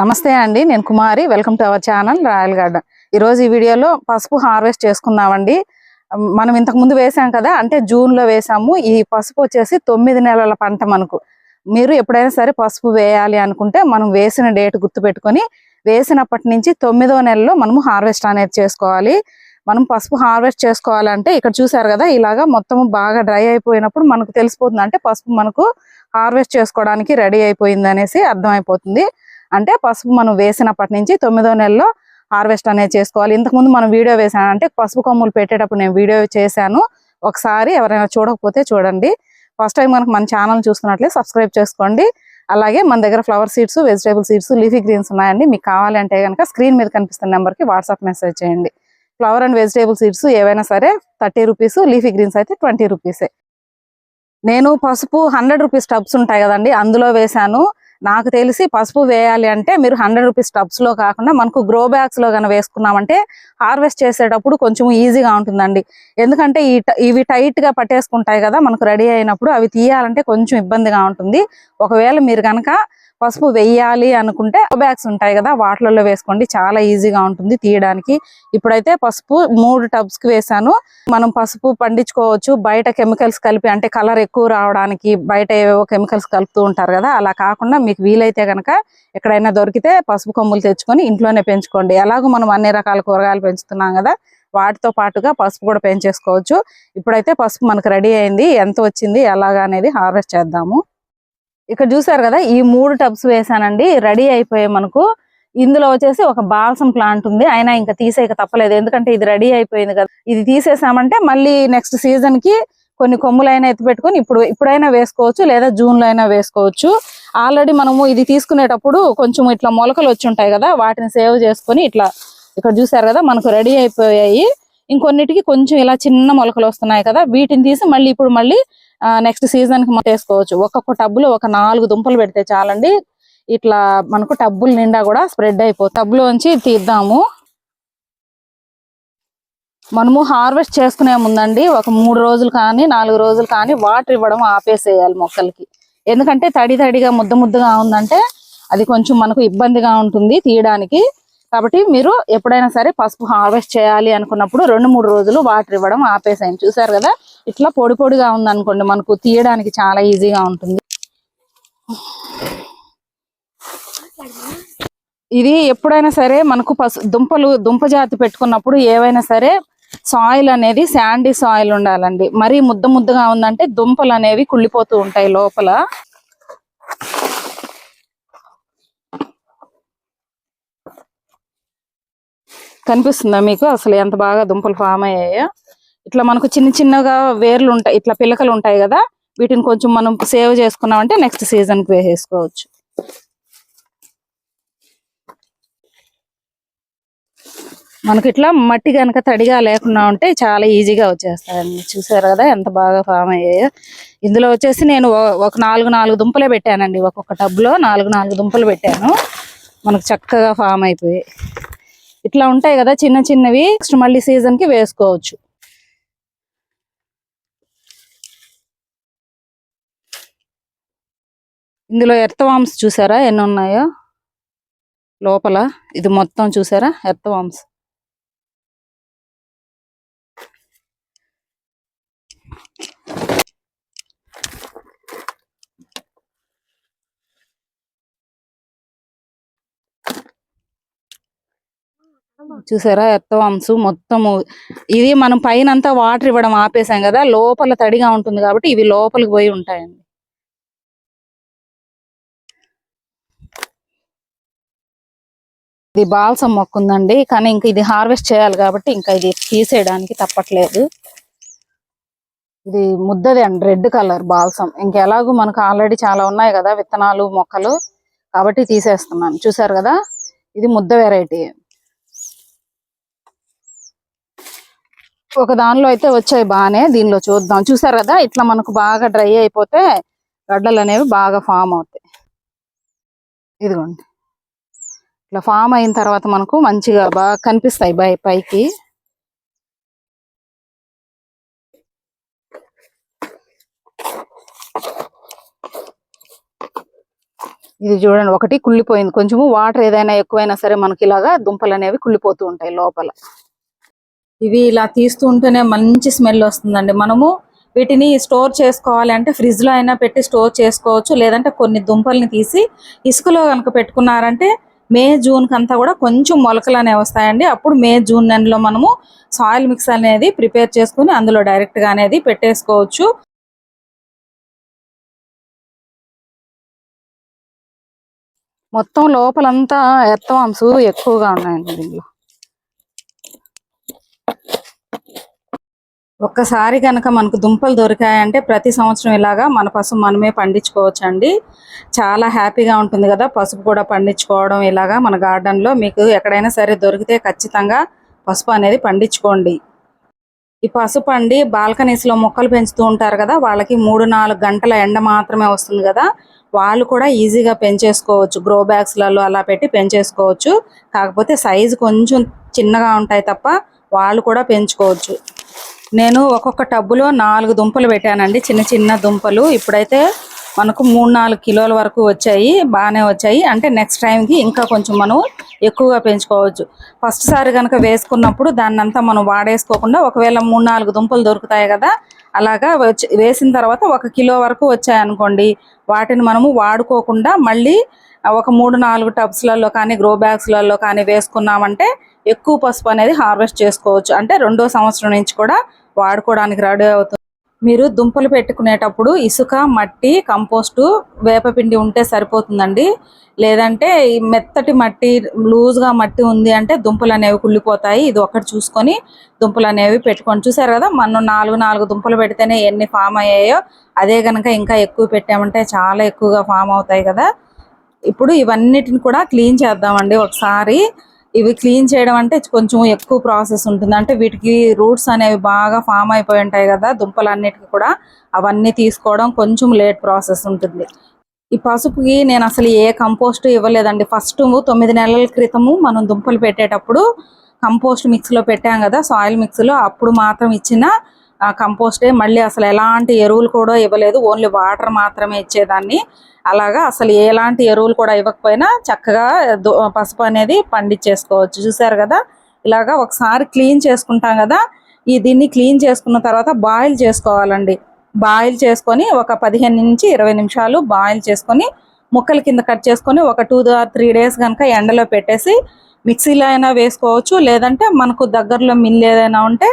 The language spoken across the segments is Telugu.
నమస్తే అండి నేను Kumari. Welcome to our channel royal garden ఈ రోజు ఈ వీడియోలో పసుపు హార్వెస్ట్ చేసుకుందామండి. మనం ఇంతకు ముందు వేసాం కదా అంటే జూన్లో వేసాము. ఈ పసుపు వచ్చేసి తొమ్మిది నెలల పంట మనకు. మీరు ఎప్పుడైనా సరే పసుపు వేయాలి అనుకుంటే మనం వేసిన డేట్ గుర్తు పెట్టుకొని వేసినప్పటి నుంచి తొమ్మిదో నెలలో మనము హార్వెస్ట్ అనేది చేసుకోవాలి. మనం పసుపు హార్వెస్ట్ చేసుకోవాలంటే ఇక్కడ చూసారు కదా ఇలాగా మొత్తం బాగా డ్రై అయిపోయినప్పుడు మనకు తెలిసిపోతుంది అంటే పసుపు మనకు హార్వెస్ట్ చేసుకోవడానికి రెడీ అయిపోయింది అనేసి అర్థమైపోతుంది. అంటే పసుపు మనం వేసినప్పటి నుంచి తొమ్మిదో నెలలో హార్వెస్ట్ అనేది చేసుకోవాలి. ఇంతకుముందు మనం వీడియో వేసాను అంటే పసుపు కొమ్ములు పెట్టేటప్పుడు నేను వీడియో చేశాను. ఒకసారి ఎవరైనా చూడకపోతే చూడండి. ఫస్ట్ టైం కనుక మన ఛానల్ చూస్తున్నట్లే సబ్స్క్రైబ్ చేసుకోండి. అలాగే మన దగ్గర flower seeds vegetable seeds leafy greens ఉన్నాయండి. మీకు కావాలంటే కనుక స్క్రీన్ మీద కనిపిస్తున్న నెంబర్కి వాట్సాప్ మెసేజ్ చేయండి. ఫ్లవర్ అండ్ వెజిటేబుల్ సీడ్స్ ఏవైనా సరే థర్టీ రూపీస్ లీఫీ గ్రీన్స్ అయితే ట్వంటీ రూపీసే. నేను పసుపు హండ్రెడ్ రూపీస్ టబ్స్ ఉంటాయి కదండి. అందులో వేశాను. నాకు తెలిసి పసుపు వేయాలి అంటే మీరు హండ్రెడ్ రూపీస్ టబ్స్లో కాకుండా మనకు గ్రో బ్యాగ్స్లో కనుక వేసుకున్నామంటే హార్వెస్ట్ చేసేటప్పుడు కొంచెం ఈజీగా ఉంటుందండి. ఎందుకంటే ఈ ఇవి టైట్గా పట్టేసుకుంటాయి కదా మనకు రెడీ అయినప్పుడు అవి తీయాలంటే కొంచెం ఇబ్బందిగా ఉంటుంది. ఒకవేళ మీరు కనుక పసుపు వెయ్యాలి అనుకుంటే బ్యాగ్స్ ఉంటాయి కదా వాటిలలో వేసుకోండి. చాలా ఈజీగా ఉంటుంది తీయడానికి. ఇప్పుడైతే పసుపు మూడు టబ్స్కి వేసాను. మనం పసుపు పండించుకోవచ్చు. బయట కెమికల్స్ కలిపి అంటే కలర్ ఎక్కువ రావడానికి బయట ఏవేవో కెమికల్స్ కలుపుతూ ఉంటారు కదా అలా కాకుండా మీకు వీలైతే కనుక ఎక్కడైనా దొరికితే పసుపు కొమ్ములు తెచ్చుకొని ఇంట్లోనే పెంచుకోండి. ఎలాగో మనం అన్ని రకాల కూరగాయలు పెంచుతున్నాం కదా వాటితో పాటుగా పసుపు కూడా పెంచేసుకోవచ్చు. ఇప్పుడైతే పసుపు మనకు రెడీ అయింది. ఎంత వచ్చింది ఎలాగా అనేది హార్వెస్ట్ చేద్దాము. ఇక్కడ చూసారు కదా ఈ మూడు టబ్స్ వేసానండి. రెడీ అయిపోయాయి మనకు ఇందులో వచ్చేసి ఒక బాల్సం ప్లాంట్ ఉంది. అయినా ఇంకా తీసేయక తప్పలేదు. ఎందుకంటే ఇది రెడీ అయిపోయింది కదా. ఇది తీసేసామంటే మళ్ళీ నెక్స్ట్ సీజన్కి కొన్ని కొమ్ములైనా ఎత్తి పెట్టుకొని ఇప్పుడు ఇప్పుడైనా వేసుకోవచ్చు లేదా జూన్లో అయినా వేసుకోవచ్చు. ఆల్రెడీ మనము ఇది తీసుకునేటప్పుడు కొంచెం ఇట్లా మొలకలు వచ్చి ఉంటాయి కదా వాటిని సేవ్ చేసుకొని ఇట్లా ఇక్కడ చూసారు కదా మనకు రెడీ అయిపోయాయి. ఇంకొన్నిటికి కొంచెం ఇలా చిన్న మొలకలు వస్తున్నాయి కదా వీటిని తీసి మళ్ళీ ఇప్పుడు మళ్ళీ నెక్స్ట్ సీజన్కి మనం వేసుకోవచ్చు ఒక్కొక్క టబ్బులో ఒక నాలుగు దుంపలు పెడితే చాలండి. ఇట్లా మనకు టబ్బుల నిండా కూడా స్ప్రెడ్ అయిపోతుంది. టబ్బులోంచి తీద్దాము. మనము హార్వెస్ట్ చేసుకునే ముందండి ఒక మూడు రోజులు కానీ నాలుగు రోజులు కానీ వాటర్ ఇవ్వడం ఆపేసేయాలి మొక్కలకి. ఎందుకంటే తడి తడిగా ముద్ద ముద్దగా ఉందంటే అది కొంచెం మనకు ఇబ్బందిగా ఉంటుంది తీయడానికి. కాబట్టి మీరు ఎప్పుడైనా సరే పసుపు హార్వెస్ట్ చేయాలి అనుకున్నప్పుడు రెండు మూడు రోజులు వాటర్ ఇవ్వడం ఆపేసేయండి. చూసారు కదా? ఇట్లా పొడి పొడిగా ఉంది అనుకోండి మనకు తీయడానికి చాలా ఈజీగా ఉంటుంది. ఇది ఎప్పుడైనా సరే మనకు పసు దుంపలు దుంప జాతి పెట్టుకున్నప్పుడు ఏవైనా సరే సాయిల్ అనేది శాండీ సాయిల్ ఉండాలండి. మరీ ముద్ద ముద్దగా ఉందంటే దుంపలు అనేవి కుళ్ళిపోతూ ఉంటాయి లోపల. కనిపిస్తుందా మీకు? అసలు ఎంత బాగా దుంపలు ఫామ్ అయ్యాయో? ఇట్లా మనకు చిన్న చిన్నగా వేర్లు ఉంటాయి ఇట్లా పిల్లకలు ఉంటాయి కదా వీటిని కొంచెం మనం సేవ్ చేసుకున్నామంటే నెక్స్ట్ సీజన్కి వేసేసుకోవచ్చు. మనకి ఇట్లా మట్టి కనుక తడిగా లేకుండా ఉంటే చాలా ఈజీగా వచ్చేస్తాయండి. చూసారు కదా ఎంత బాగా ఫామ్ అయ్యాయో. ఇందులో వచ్చేసి నేను ఒక నాలుగు నాలుగు దుంపలే పెట్టానండి. ఒక్కొక్క టబ్లో నాలుగు నాలుగు దుంపలు పెట్టాను. మనకు చక్కగా ఫామ్ అయిపోయాయి. ఇట్లా ఉంటాయి కదా చిన్న చిన్నవి నెక్స్ట్ మళ్ళీ సీజన్కి వేసుకోవచ్చు. ఇందులో ఎర్తవామ్స్ చూసారా? ఎన్ని ఉన్నాయో లోపల. ఇది మొత్తం చూసారా? ఎర్తవామ్స్. చూసారా? ఎర్తవామ్స్ మొత్తము. ఇది మనం పైన అంతా వాటర్ ఇవ్వడం ఆపేసాం కదా? లోపల తడిగా ఉంటుంది కాబట్టి ఇవి లోపలికి పోయి ఉంటాయండి. ఇది బాల్సం మొక్క ఉందండి. కానీ ఇంకా ఇది హార్వెస్ట్ చేయాలి కాబట్టి ఇంకా ఇది తీసేయడానికి తప్పట్లేదు. ఇది ముద్దది అండి రెడ్ కలర్ బాల్సం ఇంకా ఎలాగో మనకు ఆల్రెడీ చాలా ఉన్నాయి కదా విత్తనాలు మొక్కలు. కాబట్టి తీసేస్తున్నాను. చూసారు కదా? ఇది ముద్ద వెరైటీ ఒక దానిలో అయితే వచ్చాయి బాగానే. దీనిలో చూద్దాం. చూసారు కదా? ఇట్లా మనకు బాగా డ్రై అయిపోతే గడ్డలు అనేవి బాగా ఫామ్ అవుతాయి. ఇదిగోండి. ఇట్లా ఫామ్ అయిన తర్వాత మనకు మంచిగా బాగా కనిపిస్తాయి బై పైకి. ఇది చూడండి ఒకటి కుళ్ళిపోయింది. కొంచెము వాటర్ ఏదైనా ఎక్కువైనా సరే మనకి ఇలాగా దుంపలు అనేవి కుళ్ళిపోతూ ఉంటాయి లోపల. ఇవి ఇలా తీస్తూ ఉంటేనే మంచి స్మెల్ వస్తుందండి. మనము వీటిని స్టోర్ చేసుకోవాలి అంటే ఫ్రిడ్జ్లో అయినా పెట్టి స్టోర్ చేసుకోవచ్చు. లేదంటే కొన్ని దుంపల్ని తీసి ఇసుకలో కనుక పెట్టుకున్నారంటే మే జూన్ కంతా కూడా కొంచెం మొలకలు అనేవి వస్తాయండి. అప్పుడు మే జూన్ నెలలో మనము సాయిల్ మిక్స్ అనేది ప్రిపేర్ చేసుకుని అందులో డైరెక్ట్గా అనేది పెట్టేసుకోవచ్చు. మొత్తం లోపలంతా ఎత్తవాంసు ఎక్కువగా ఉన్నాయండి దీనిలో ఒక్కసారి కనుక మనకు దుంపలు దొరికాయంటే ప్రతి సంవత్సరం ఇలాగా మన పసుపు మనమే పండించుకోవచ్చు అండి చాలా హ్యాపీగా ఉంటుంది కదా పసుపు కూడా పండించుకోవడం ఇలాగా మన గార్డెన్లో. లో మీకు ఎక్కడైనా సరే దొరికితే ఖచ్చితంగా పసుపు అనేది పండించుకోండి. ఈ పసుపు అండి బాల్కనీస్లో లో మొక్కలు పెంచుతూ ఉంటారు కదా వాళ్ళకి మూడు నాలుగు గంటల ఎండ మాత్రమే వస్తుంది కదా వాళ్ళు కూడా ఈజీగా పెంచేసుకోవచ్చు. గ్రో లలో అలా పెట్టి పెంచేసుకోవచ్చు. కాకపోతే సైజు కొంచెం చిన్నగా ఉంటాయి తప్ప వాళ్ళు కూడా పెంచుకోవచ్చు. నేను ఒక్కొక్క టబ్బులో నాలుగు దుంపలు పెట్టానండి. చిన్న చిన్న దుంపలు. ఇప్పుడైతే మనకు మూడు నాలుగు కిలోల వరకు వచ్చాయి. బాగానే వచ్చాయి. అంటే నెక్స్ట్ టైంకి ఇంకా కొంచెం మనం ఎక్కువగా పెంచుకోవచ్చు. ఫస్ట్ సారి కనుక వేసుకున్నప్పుడు దాన్ని అంతా మనం వాడేసుకోకుండా ఒకవేళ మూడు నాలుగు దుంపలు దొరుకుతాయి కదా అలాగా వచ్చి వేసిన తర్వాత ఒక కిలో వరకు వచ్చాయనుకోండి వాటిని మనము వాడుకోకుండా మళ్ళీ ఒక మూడు నాలుగు టబ్స్లలో కానీ గ్రో బ్యాగ్స్లలో కానీ వేసుకున్నామంటే ఎక్కువ పసుపు అనేది హార్వెస్ట్ చేసుకోవచ్చు. అంటే రెండో సంవత్సరం నుంచి కూడా వాడుకోవడానికి రెడీ అవుతుంది మీరు దుంపలు పెట్టుకునేటప్పుడు ఇసుక మట్టి కంపోస్టు వేపపిండి ఉంటే సరిపోతుందండి. లేదంటే ఈ మెత్తటి మట్టి లూజ్గా మట్టి ఉంది అంటే దుంపలు అనేవి కుళ్ళిపోతాయి. ఇది ఒకటి చూసుకొని దుంపలు అనేవి పెట్టుకొని చూసారు కదా? మనం నాలుగు నాలుగు దుంపలు పెడితేనే ఎన్ని ఫామ్ అయ్యాయో అదే కనుక ఇంకా ఎక్కువ పెట్టామంటే చాలా ఎక్కువగా ఫామ్ అవుతాయి కదా? ఇప్పుడు ఇవన్నిటిని కూడా క్లీన్ చేద్దామండి ఒకసారి. ఇవి క్లీన్ చేయడం అంటే కొంచెం ఎక్కువ ప్రాసెస్ ఉంటుంది. అంటే వీటికి రూట్స్ అనేవి బాగా ఫామ్ అయిపోయి ఉంటాయి కదా దుంపలన్నిటికీ కూడా అవన్నీ తీసుకోవడం కొంచెం లేట్ ప్రాసెస్ ఉంటుంది. ఈ పసుపుకి నేను అసలు ఏ కంపోస్ట్ ఇవ్వలేదండి. ఫస్ట్ తొమ్మిది నెలల క్రితము మనం దుంపలు పెట్టేటప్పుడు కంపోస్ట్ మిక్స్లో పెట్టాం కదా సాయిల్ మిక్స్లో అప్పుడు మాత్రం ఇచ్చిన కంపోస్టే మళ్ళీ అసలు ఎలాంటి ఎరువులు కూడా ఇవ్వలేదు. ఓన్లీ వాటర్ మాత్రమే ఇచ్చేదాన్ని. అలాగా అసలు ఎలాంటి ఎరువులు కూడా ఇవ్వకపోయినా చక్కగా పసుపు అనేది పండించేసుకోవచ్చు. చూసారు కదా? ఇలాగా ఒకసారి క్లీన్ చేసుకుంటాం కదా? ఈ దీన్ని క్లీన్ చేసుకున్న తర్వాత బాయిల్ చేసుకోవాలండి. బాయిల్ చేసుకొని ఒక పదిహేను నుంచి ఇరవై నిమిషాలు బాయిల్ చేసుకొని ముక్కల కింద కట్ చేసుకొని ఒక టూ త్రీ డేస్ కనుక ఎండలో పెట్టేసి మిక్సీలో అయినా వేసుకోవచ్చు. లేదంటే మనకు దగ్గరలో మిల్ ఏదైనా ఉంటే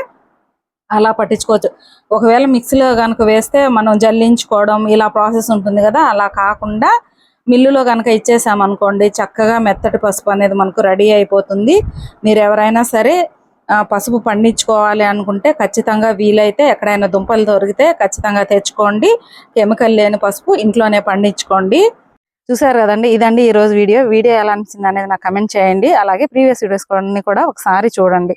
అలా పట్టించుకోవచ్చు. ఒకవేళ మిక్సీలో కనుక వేస్తే మనం జల్లించుకోవడం ఇలా ప్రాసెస్ ఉంటుంది కదా అలా కాకుండా మిల్లులో కనుక ఇచ్చేసామనుకోండి చక్కగా మెత్తటి పసుపు అనేది మనకు రెడీ అయిపోతుంది. మీరు ఎవరైనా సరే పసుపు పండించుకోవాలి అనుకుంటే ఖచ్చితంగా వీలైతే ఎక్కడైనా దుంపలు దొరికితే ఖచ్చితంగా తెచ్చుకోండి. కెమికల్ లేని పసుపు ఇంట్లోనే పండించుకోండి. చూసారు కదండి ఇదండి ఈ రోజు వీడియో. వీడియో ఎలా అనిపించింది అనేది నాకు కమెంట్ చేయండి. అలాగే ప్రీవియస్ వీడియోస్ కూడా ఒకసారి చూడండి.